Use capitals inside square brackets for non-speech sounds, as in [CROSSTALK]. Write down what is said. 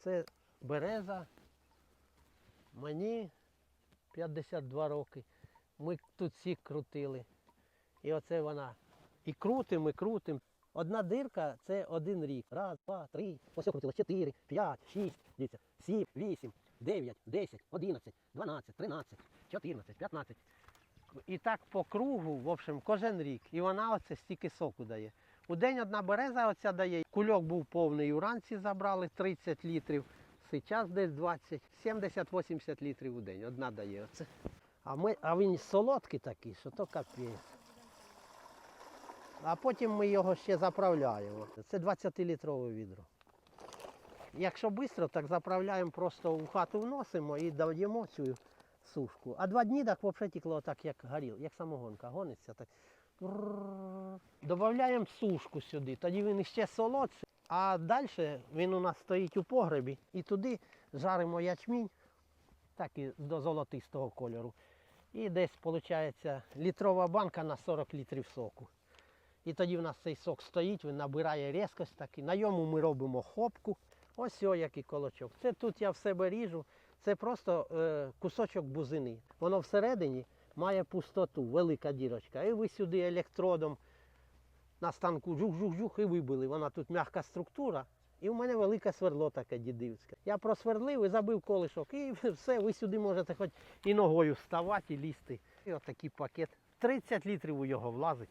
Це береза. Мені 52 роки. Ми тут всі крутили. І оце вона. І крутим, і крутим. Одна дирка це один рік. Раз, два, три. Ось крутилось. Чотири, п'ять, шість, дивіться, сім, вісім, дев'ять, десять, одинадцять, дванадцять, тринадцять, чотирнадцять, п'ятнадцять. І так по кругу, в общем, кожен рік. І вона оце стільки соку дає. У день одна береза оця дає. Кульок був повний, уранці забрали 30 літрів. Зараз десь 20, 70-80 літрів у день. Одна дає оце. А, ми, а він солодкий такий, що то капець. А потім ми його ще заправляємо. Це 20-літрове відро. Якщо швидко, так заправляємо, просто в хату вносимо і даємо цю сушку. А два дні так взагалі тікло так, як горіл, як самогонка, гониться так. Додаємо сушку сюди, тоді він іще солодший. А далі він у нас стоїть у погребі і туди жаримо ячмінь, так і до золотистого кольору. І десь виходить літрова банка на 40 літрів соку. І тоді в нас цей сок стоїть, він набирає різкость таки. На йому ми робимо хопку. Ось о, який колочок. Це тут я в себе ріжу. Це просто е, кусочок бузини. Воно всередині має пустоту, велика дірочка. І ви сюди електродом на станку жух-жух-жух і вибили. Вона тут м'яка структура. І в мене велике сверло таке дідівське. Я просверлив і забив колишок. І [LAUGHS] все, ви сюди можете хоч і ногою вставати, і лізти. І отакий пакет. 30 літрів у його влазить.